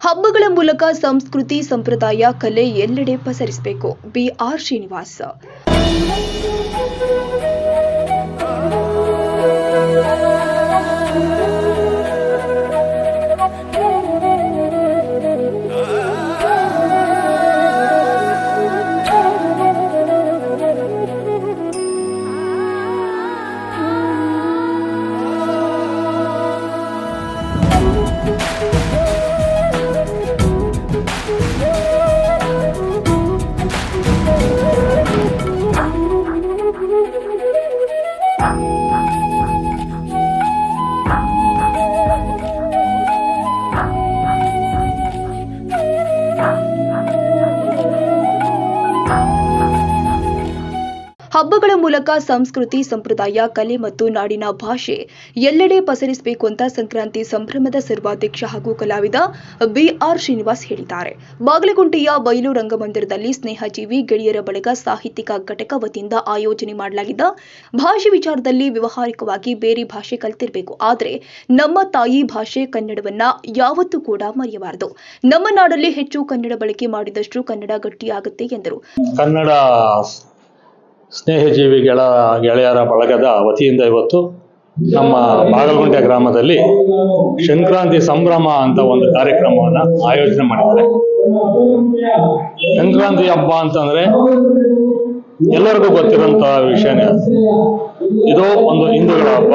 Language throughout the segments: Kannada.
ಹಬ್ಬಗಳ ಮೂಲಕ ಸಂಸ್ಕೃತಿ ಸಂಪ್ರದಾಯ ಕಲೆ ಎಲ್ಲೆಡೆ ಪಸರಿಸಬೇಕು. B R Srinivas. ಹಬ್ಬಗಳ ಮೂಲಕ ಸಂಸ್ಕೃತಿ, ಸಂಪ್ರದಾಯ, ಕಲೆ ಮತ್ತು ನಾಡಿನ ಭಾಷೆ ಎಲ್ಲೆಡೆ ಪಸರಿಸಬೇಕು ಅಂತ ಸಂಕ್ರಾಂತಿ ಸಂಭ್ರಮದ ಸರ್ವಾಧ್ಯಕ್ಷ ಹಾಗೂ ಕಲಾವಿದ ಬಿಆರ್ ಶ್ರೀನಿವಾಸ್ ಹೇಳಿದ್ದಾರೆ. ಬಾಗಲಗುಂಟೆಯ ಬಯಲು ರಂಗಮಂದಿರದಲ್ಲಿ ಸ್ನೇಹಜೀವಿ ಗೆಳೆಯರ ಬಳಗ ಸಾಹಿತ್ಯಿಕ ಘಟಕ ವತಿಯಿಂದ ಆಯೋಜನೆ ಮಾಡಲಾಗಿದ್ದ ಭಾಷೆ ವಿಚಾರದಲ್ಲಿ ವ್ಯವಹಾರಿಕವಾಗಿ ಬೇರೆ ಭಾಷೆ ಕಲಿತಿರಬೇಕು. ಆದರೆ ನಮ್ಮ ತಾಯಿ ಭಾಷೆ ಕನ್ನಡವನ್ನ ಯಾವತ್ತೂ ಕೂಡ ಮರೆಯಬಾರದು. ನಮ್ಮ ನಾಡಲ್ಲಿ ಹೆಚ್ಚು ಕನ್ನಡ ಬಳಕೆ ಮಾಡಿದಷ್ಟು ಕನ್ನಡ ಗಟ್ಟಿಯಾಗುತ್ತೆ ಎಂದರು. ಕನ್ನಡ ಸ್ನೇಹಜೀವಿಗಳ ಗೆಳೆಯರ ಬಳಗದ ವತಿಯಿಂದ ಇವತ್ತು ನಮ್ಮ ಬಾಗಲಗುಂಟೆ ಗ್ರಾಮದಲ್ಲಿ ಸಂಕ್ರಾಂತಿ ಸಂಭ್ರಮ ಅಂತ ಒಂದು ಕಾರ್ಯಕ್ರಮವನ್ನ ಆಯೋಜನೆ ಮಾಡಿದ್ದಾರೆ. ಸಂಕ್ರಾಂತಿ ಹಬ್ಬ ಅಂತಂದ್ರೆ ಎಲ್ಲರಿಗೂ ಗೊತ್ತಿರುವಂತಹ ವಿಷಯನೇ ಇದು ಒಂದು ಹಿಂದೂಗಳ ಹಬ್ಬ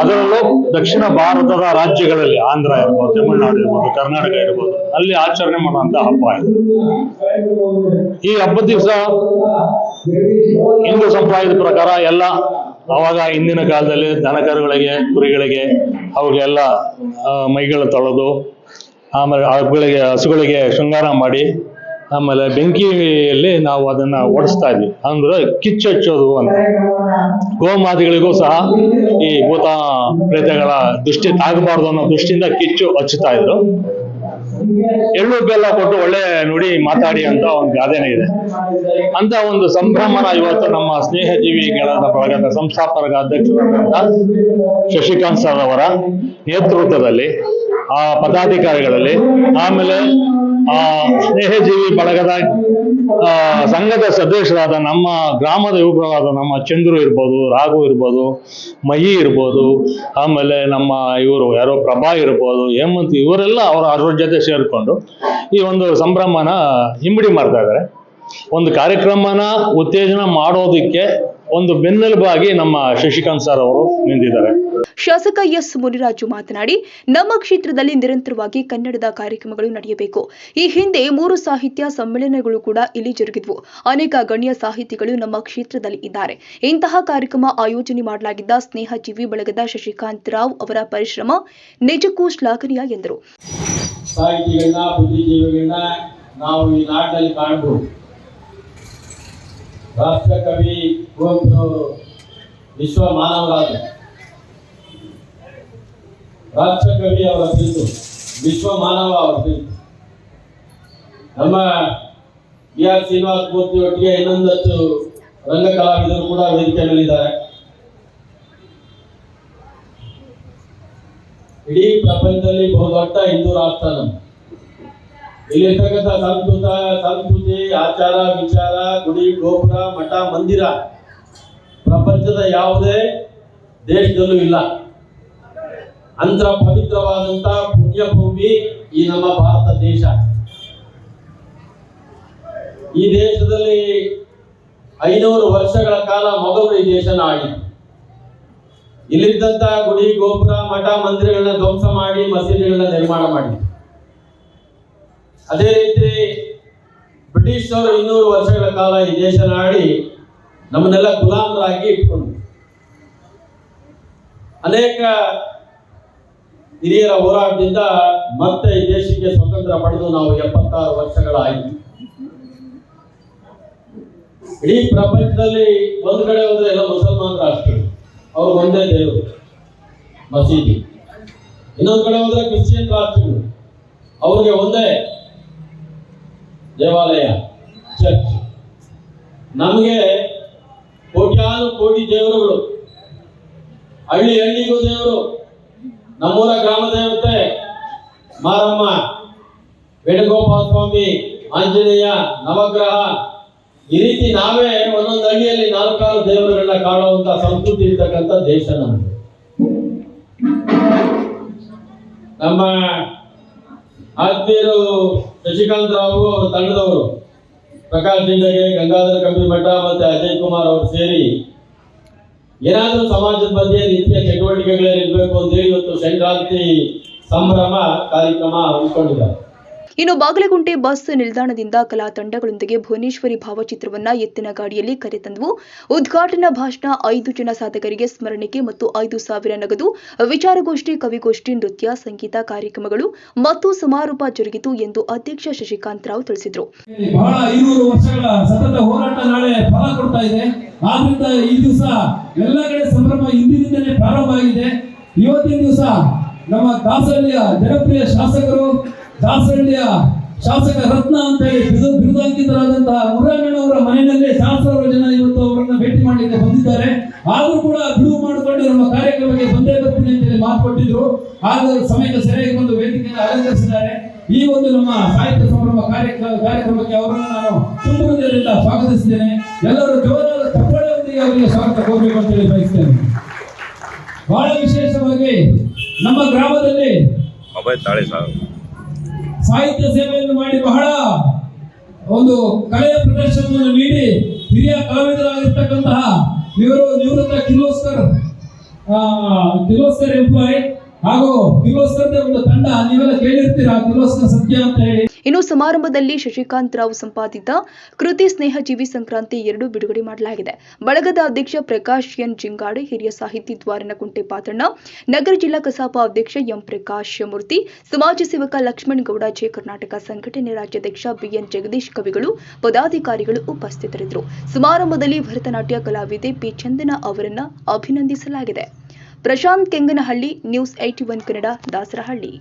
ಅದರಲ್ಲೂ ದಕ್ಷಿಣ ಭಾರತದ ರಾಜ್ಯಗಳಲ್ಲಿ ಆಂಧ್ರ ಇರ್ಬೋದು ತಮಿಳುನಾಡು ಇರ್ಬೋದು ಕರ್ನಾಟಕ ಇರ್ಬೋದು ಅಲ್ಲಿ ಆಚರಣೆ ಮಾಡುವಂತ ಹಬ್ಬ ಇದು. ಈ ಹಬ್ಬದ ದಿವಸ ಹಿಂದೂ ಸಂಪ್ರದಾಯದ ಪ್ರಕಾರ ಎಲ್ಲ ಅವಾಗ ಹಿಂದಿನ ಕಾಲದಲ್ಲಿ ದನಕರುಗಳಿಗೆ ಕುರಿಗಳಿಗೆ ಅವುಗಳೆಲ್ಲ ಆ, ಮೈಗಳು ತೊಳೆದು ಆಮೇಲೆ ಹಬ್ಬಗಳಿಗೆ ಹಸುಗಳಿಗೆ ಶೃಂಗಾರ ಮಾಡಿ ಆಮೇಲೆ ಬೆಂಕಿಯಲ್ಲಿ ನಾವು ಅದನ್ನ ಓಡಿಸ್ತಾ ಇದ್ವಿ. ಅಂದ್ರೆ ಕಿಚ್ಚು ಹಚ್ಚೋದು ಅಂತ. ಗೋಮಾದಿಗಳಿಗೂ ಸಹ ಈ ಭೂತ ಪ್ರೇತಗಳ ದೃಷ್ಟಿ ತಾಗಬಾರ್ದು ಅನ್ನೋ ದೃಷ್ಟಿಯಿಂದ ಕಿಚ್ಚು ಹಚ್ಚುತ್ತಾ ಇದ್ರು. ಎಳ್ಳು ಬೆಲ್ಲ ಕೊಟ್ಟು ಒಳ್ಳೆ ನುಡಿ ಮಾತಾಡಿ ಅಂತ ಒಂದು ಗಾದೆನೇ ಇದೆ. ಅಂತ ಒಂದು ಸಂಭ್ರಮನ ಇವತ್ತು ನಮ್ಮ ಸ್ನೇಹಜೀವಿಗಳ ಬಳಗದ ಸಂಸ್ಥಾಪಕ ಅಧ್ಯಕ್ಷರಾದಂತ ಶಶಿಕಾಂತ್ ಸರ್ ಅವರ ನೇತೃತ್ವದಲ್ಲಿ, ಆ ಪದಾಧಿಕಾರಿಗಳಲ್ಲಿ, ಆಮೇಲೆ ಸ್ನೇಹಜೀವಿ ಬಳಗದ ಆ, ಸಂಘದ ಸದಸ್ಯರಾದ ನಮ್ಮ ಗ್ರಾಮದ ಯುವಕರಾದ ನಮ್ಮ ಚಂದ್ರು ಇರ್ಬೋದು ರಾಘು ಇರ್ಬೋದು ಮಹಿ ಇರ್ಬೋದು ಆಮೇಲೆ ನಮ್ಮ ಇವರು ಯಾರೋ ಪ್ರಭಾ ಇರ್ಬೋದು ಹೇಮಂತ್ ಇವರೆಲ್ಲ ಅವರ ಅವ್ರ ಜೊತೆ ಸೇರಿಕೊಂಡು ಈ ಒಂದು ಸಂಭ್ರಮನ ಹಿಂಬಡಿ ಮಾಡ್ತಾ ಇದ್ದಾರೆ. ಒಂದು ಕಾರ್ಯಕ್ರಮನ ಉತ್ತೇಜನ ಮಾಡೋದಕ್ಕೆ ಒಂದು ಬೆನ್ನೆಲುಬಾಗಿ ನಮ್ಮ ಶಶಿಕಾಂತ್ ಸರ್ ಅವರು ನಿಂತಿದ್ದಾರೆ. ಶಾಸಕ ಎಸ್ ಮುನಿರಾಜು ಮಾತನಾಡಿ ನಮ್ಮ ಕ್ಷೇತ್ರದಲ್ಲಿ ನಿರಂತರವಾಗಿ ಕನ್ನಡದ ಕಾರ್ಯಕ್ರಮಗಳು ನಡೆಯಬೇಕು. ಈ ಹಿಂದೆ ಮೂರು ಸಾಹಿತ್ಯ ಸಮ್ಮೇಳನಗಳು ಕೂಡ ಇಲ್ಲಿ ಜರುಗಿದ್ವು. ಅನೇಕ ಗಣ್ಯ ಸಾಹಿತಿಗಳು ನಮ್ಮ ಕ್ಷೇತ್ರದಲ್ಲಿ ಇದ್ದಾರೆ. ಇಂತಹ ಕಾರ್ಯಕ್ರಮ ಆಯೋಜನೆ ಮಾಡಲಾಗಿದ್ದ ಸ್ನೇಹ ಜೀವಿ ಬಳಗದ ಶಶಿಕಾಂತ್ ರಾವ್ ಅವರ ಪರಿಶ್ರಮ ನಿಜಕ್ಕೂ ಶ್ಲಾಘನೀಯ ಎಂದರು. ಸಾಹಿತಿಗಳನ್ನ ಬುದ್ಧಿಜೀವಿಗಳನ್ನ ನಾವು ಈ ನಾಡಿನಲ್ಲಿ ಕಾಣಬಹುದು. ರಾಷ್ಟ್ರ ಕವಿ ಕುವೆಂಪುರವರು ವಿಶ್ವ ಮಾನವರಾದ ರಾಷ್ಟ್ರ ಕವಿ ಅವರ ಬಿಂದು ವಿಶ್ವ ಮಾನವ ಅವರ ಬಿಂದು ನಮ್ಮ ಬಿ ಆರ್ ಶ್ರೀನಿವಾಸ ಮೂರ್ತಿ ಒಟ್ಟಿಗೆ ಇನ್ನೊಂದಷ್ಟು ರಂಗ ಕಲಾವಿದರು ಕೂಡ ವೇದಿಕೆ ಮೇಲಿದ್ದಾರೆ. ಇಡೀ ಪ್ರಪಂಚದಲ್ಲಿ ಬಹುದೊಡ್ಡ ಹಿಂದೂ ರಾಷ್ಟ್ರ ನಮ್ಮ ಇಲ್ಲಿರ್ತಕ್ಕಂಥ ಸಂಸ್ಕೃತ, ಸಂಸ್ಕೃತಿ, ಆಚಾರ, ವಿಚಾರ, ಗುಡಿ, ಗೋಪುರ, ಮಠ, ಮಂದಿರ ಪ್ರಪಂಚದ ಯಾವುದೇ ದೇಶದಲ್ಲೂ ಇಲ್ಲ. ಅಂತ ಪವಿತ್ರವಾದಂತ ಪುಣ್ಯ ಭೂಮಿ ಈ ನಮ್ಮ ಭಾರತ ದೇಶ. ಈ ದೇಶದಲ್ಲಿ ಐನೂರು ವರ್ಷಗಳ ಕಾಲ ಮೊಘಲರು ಈ ದೇಶನ ಆಗಿತ್ತು. ಗುಡಿ, ಗೋಪುರ, ಮಠ, ಮಂದಿರಗಳನ್ನ ಧ್ವಂಸ ಮಾಡಿ, ಮಸೀದಿಗಳನ್ನ ನಿರ್ಮಾಣ ಮಾಡಿದ್ರು. ಅದೇ ರೀತಿ ಬ್ರಿಟಿಷರು ಇನ್ನೂರು ವರ್ಷಗಳ ಕಾಲ ಈ ದೇಶನ ಆಡಿ ನಮ್ಮನ್ನೆಲ್ಲ ಗುಲಾಮರಾಗಿ ಇಟ್ಕೊಂಡ್ರು. ಅನೇಕ ಹಿರಿಯರ ಹೋರಾಟದಿಂದ ಮತ್ತೆ ಈ ದೇಶಕ್ಕೆ ಸ್ವತಂತ್ರ ಪಡೆದು ನಾವು ಎಪ್ಪತ್ತಾರು ವರ್ಷಗಳಾಯಿತು. ಇಡೀ ಪ್ರಪಂಚದಲ್ಲಿ ಒಂದು ಕಡೆ ಹೋದ್ರೆ ಎಲ್ಲ ಮುಸಲ್ಮಾನ ರಾಷ್ಟ್ರಗಳು ಅವ್ರು ಒಂದೇ ದೇವರು, ಮಸೀದಿ. ಇನ್ನೊಂದು ಕಡೆ ಹೋದ್ರೆ ಕ್ರಿಶ್ಚಿಯನ್ ರಾಷ್ಟ್ರಗಳು ಅವ್ರಿಗೆ ಒಂದೇ ದೇವಾಲಯ, ಚರ್ಚ್. ನಮಗೆ ಕೋಟ್ಯಾನು ಕೋಟಿ ದೇವರುಗಳು. ಹಳ್ಳಿ ಹಳ್ಳಿಗೂ ದೇವರು. ನಮ್ಮೂರ ಗ್ರಾಮ ದೇವತೆ ಮಾರಮ್ಮ, ವೇಣುಗೋಪಾಲ ಸ್ವಾಮಿ, ಆಂಜನೇಯ, ನವಗ್ರಹ. ಈ ರೀತಿ ನಾವೇ ಒಂದೊಂದು ಹಳ್ಳಿಯಲ್ಲಿ ನಾಲ್ಕಾರು ದೇವರುಗಳನ್ನ ಕಾಣುವಂತ ಸಂಸ್ಕೃತಿ ಇರ್ತಕ್ಕಂಥ ದೇಶ ನಮ್ಮದು ನಮ್ಮ ಆತ್ಮೀಯರು ಶಶಿಕಾಂತ್ ರಾವು ಅವರ ತಂಡದವರು, ಪ್ರಕಾಶ್ ಜಿಂದಗೆ ಗಂಗಾಧರ ಕಬ್ಬಿಮಠ ಮತ್ತೆ ಅಜಯ್ ಕುಮಾರ್ ಅವರು ಸೇರಿ ಏನಾದರೂ ಸಮಾಜದ ಬಗ್ಗೆ ನಿತ್ಯ ಚಟುವಟಿಕೆಗಳಿರಬೇಕು ಅಂತೇಳಿ ಇವತ್ತು ಸಂಕ್ರಾಂತಿ ಸಂಭ್ರಮ ಕಾರ್ಯಕ್ರಮ ಹಮ್ಮಿಕೊಂಡಿದ್ದಾರೆ. ಇನ್ನು ಬಾಗಲಗುಂಟೆ ಬಸ್ ನಿಲ್ದಾಣದಿಂದ ಕಲಾ ತಂಡಗಳೊಂದಿಗೆ ಭುವನೇಶ್ವರಿ ಭಾವಚಿತ್ರವನ್ನ ಎತ್ತಿನ ಗಾಡಿಯಲ್ಲಿ ಕರೆತಂದವು ಉದ್ಘಾಟನಾ ಭಾಷಣ ಐದು ಜನ ಸಾಧಕರಿಗೆ ಸ್ಮರಣೆಗೆ ಮತ್ತು ಐದು ಸಾವಿರ ನಗದು, ವಿಚಾರಗೋಷ್ಠಿ, ಕವಿಗೋಷ್ಠಿ, ನೃತ್ಯ, ಸಂಗೀತ ಕಾರ್ಯಕ್ರಮಗಳು ಮತ್ತು ಸಮಾರೋಪ ಜರುಗಿತು ಎಂದು ಅಧ್ಯಕ್ಷ ಶಶಿಕಾಂತ್ ರಾವ್ ತಿಳಿಸಿದರು. ಆದ್ರಿಂದ ಈ ದಿವಸ ಎಲ್ಲ ಕಡೆ ಸಂಭ್ರಮ ಇಂದಿನಿಂದಲೇ ಇವತ್ತಿನ ದಿವಸ ನಮ್ಮ ದಾಸಹಳ್ಳಿಯ ಜನಪ್ರಿಯ ಶಾಸಕರು ದಾಸಹಳ್ಳಿಯ ಶಾಸಕ ರತ್ನ ಅಂತ ಹೇಳಿ ಬಿರುದು ಬಿರುದಾಂಕಿತರಾದಂತಹ ಅವರ ಮನೆಯಲ್ಲೇ ಸಹಸ್ರಾರು ಜನ ಇವತ್ತು ಅವರನ್ನ ಭೇಟಿ ಮಾಡಲಿಕ್ಕೆ ಬಂದಿದ್ದಾರೆ. ಆದರೂ ಕೂಡ ಬಿಡುವು ಮಾಡಿಕೊಂಡು ನಮ್ಮ ಕಾರ್ಯಕ್ರಮಕ್ಕೆ ಬಂದೇ ಬರ್ತೀನಿ ಅಂತ ಹೇಳಿ ಮಾತು ಕೊಟ್ಟಿದ್ರು. ಆಗ ಸಮಯಕ್ಕೆ ಸರಿಯಾಗಿ ಬಂದು ವೇದಿಕೆಯನ್ನು ಅಲಂಕರಿಸಿದ್ದಾರೆ. ಈ ಒಂದು ನಮ್ಮ ಸಾಹಿತ್ಯ ಸಂಭ್ರಮ ಕಾರ್ಯಕ್ರಮ ಕಾರ್ಯಕ್ರಮಕ್ಕೆ ಅವರನ್ನು ನಾನು ತುಂಬ ಹೃದಯದಿಂದ ಸ್ವಾಗತಿಸಿದ್ದೇನೆ. ಎಲ್ಲರೂ ಜೋರಾದ ತಪ್ಪಳೆಯೊಂದಿಗೆ ಅವರಿಗೆ ಸ್ವಾಗತ ಕೋರ್ಬೇಕು ಅಂತ ಹೇಳಿ ಬಯಸ್ತೇನೆ. ಬಹಳ ವಿಶೇಷವಾಗಿ ನಮ್ಮ ಗ್ರಾಮದಲ್ಲಿ ಮೊಬೈಲ್ ತಾಳೆ ಸಾರು ಸಾಹಿತ್ಯ ಸೇವೆಯನ್ನು ಮಾಡಿ ಬಹಳ ಒಂದು ಕಲೆಯ ಪ್ರದರ್ಶನವನ್ನು ನೀಡಿ ಹಿರಿಯ ಕಲಾವಿದರಾಗಿರ್ತಕ್ಕಂತಹ ಇವರು ನಿವೃತ್ತ ಕಿರ್ಲೋಸ್ಕರ್ ಕಿರ್ಲೋಸ್ಕರ್ ಎಂಪ್ಲಾಯ್. ಹಾಗೂ ಒಂದು ತಂಡ, ನೀವೆಲ್ಲ ಕೇಳಿರ್ತೀರಾ ಸತ್ಯ ಅಂತ ಹೇಳಿ? ಇನ್ನು ಸಮಾರಂಭದಲ್ಲಿ ಶಶಿಕಾಂತ್ ರಾವ್ ಸಂಪಾದಿತ ಕೃತಿ ಸ್ನೇಹಜೀವಿ ಸಂಕ್ರಾಂತಿ ಎರಡು ಬಿಡುಗಡೆ ಮಾಡಲಾಗಿದೆ. ಬಳಗದ ಅಧ್ಯಕ್ಷ ಪ್ರಕಾಶ್ ಎನ್ ಜಿಂಗಾಡೆ, ಹಿರಿಯ ಸಾಹಿತಿ ದ್ವಾರನಕುಂಟೆ ಪಾತ್ರಣ್ಣ, ನಗರ ಜಿಲ್ಲಾ ಕಸಾಪ ಅಧ್ಯಕ್ಷ ಎಂ ಪ್ರಕಾಶ್ ಮೂರ್ತಿ, ಸಮಾಜ ಸೇವಕ ಲಕ್ಷ್ಮಣ್ ಗೌಡ, ಜೆ ಕರ್ನಾಟಕ ಸಂಘಟನೆ ರಾಜ್ಯಾಧ್ಯಕ್ಷ ಬಿಎನ್ ಜಗದೀಶ್ ಕವಿಗಳು, ಪದಾಧಿಕಾರಿಗಳು ಉಪಸ್ಥಿತರಿದ್ದರು. ಸಮಾರಂಭದಲ್ಲಿ ಭರತನಾಟ್ಯ ಕಲಾವಿದೆ ಪಿ ಚಂದನ ಅವರನ್ನ ಅಭಿನಂದಿಸಲಾಗಿದೆ. Prashanth Kenganahalli news eighty one Kannada Dasarahalli.